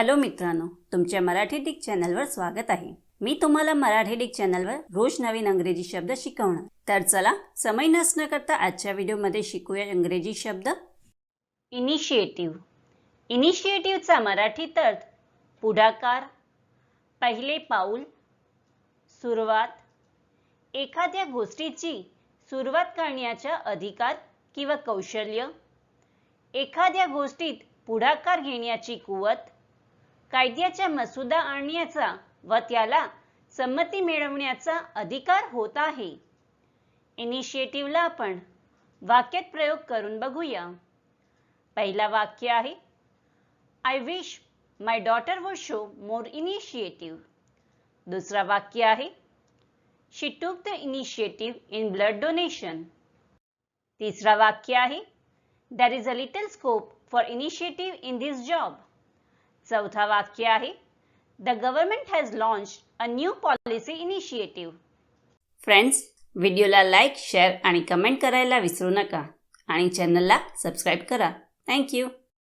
Hello मित्रांनो तुमच्या Marathi Dick चॅनलवर स्वागत आहे. मी तुम्हाला मराठी डिक चॅनलवर रोज नवीन अंग्रेजी शब्द शिकवणार. तर चला समय नसणं करता आजच्या व्हिडिओमध्ये शिकूया इंग्रजी शब्द. इनिशिएटिव्ह इनिशिएटिव्हचा मराठीत अर्थ पुढाकार पहिले पाऊल सुरुवात. एखाद्या गोष्टीची सुरुवात करण्याचा अधिकार किंवा कौशल्य. एखाद्या गोष्टीत पुढाकार घेण्याची कुवत. कायद्याचा मसुदा आणण्याचा व त्याला संमती मिळवण्याचा अधिकार होत आहे. इनिशिएटिव्हला आपण वाक्यात प्रयोग करून बघूया. पहिला वाक्य आहे I wish my daughter would show more initiative दुसरा वाक्य आहे she took the initiative in blood donation तिसरा वाक्य आहे there is a little scope for initiative in this job चौथा वाक्य आहे. The government has launch a new policy initiative friends व्हिडिओला लाईक शेअर आणि कमेंट करायला विसरू नका. आणि चॅनलला सबस्क्राईब करा. थँक्यू